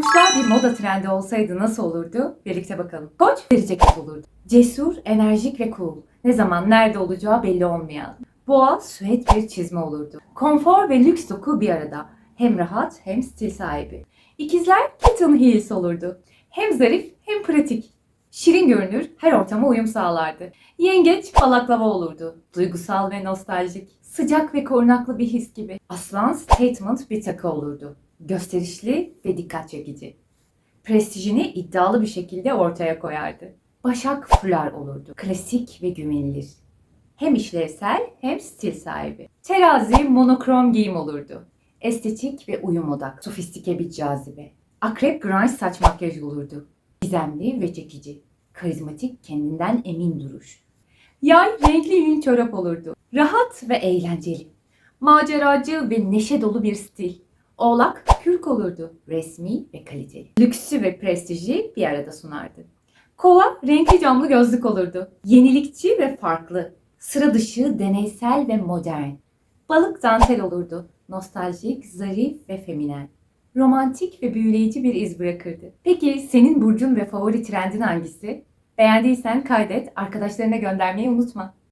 Koçlar bir moda trendi olsaydı nasıl olurdu? Birlikte bakalım. Koç deri ceket olurdu. Cesur, enerjik ve cool. Ne zaman nerede olacağı belli olmayan. Boğa süet bir çizme olurdu. Konfor ve lüks doku bir arada. Hem rahat hem stil sahibi. İkizler kitten heels olurdu. Hem zarif hem pratik. Şirin görünür, her ortama uyum sağlardı. Yengeç balaklava olurdu. Duygusal ve nostaljik. Sıcak ve korunaklı bir his gibi. Aslan statement bir takı olurdu. Gösterişli ve dikkat çekici. Prestijini iddialı bir şekilde ortaya koyardı. Başak fular olurdu. Klasik ve güvenilir. Hem işlevsel hem stil sahibi. Terazi monokrom giyim olurdu. Estetik ve uyum odak. Sofistike bir cazibe. Akrep grunge saç makyaj olurdu. Gizemli ve çekici. Karizmatik kendinden emin duruş. Yay renkli yün çorap olurdu. Rahat ve eğlenceli. Maceracı ve neşe dolu bir stil. Oğlak kürk olurdu. Resmi ve kaliteli. Lüksü ve prestiji bir arada sunardı. Kova renkli camlı gözlük olurdu. Yenilikçi ve farklı. Sıra dışı, deneysel ve modern. Balık dantel olurdu. Nostaljik, zarif ve feminen. Romantik ve büyüleyici bir iz bırakırdı. Peki senin burcun ve favori trendin hangisi? Beğendiysen kaydet, arkadaşlarına göndermeyi unutma.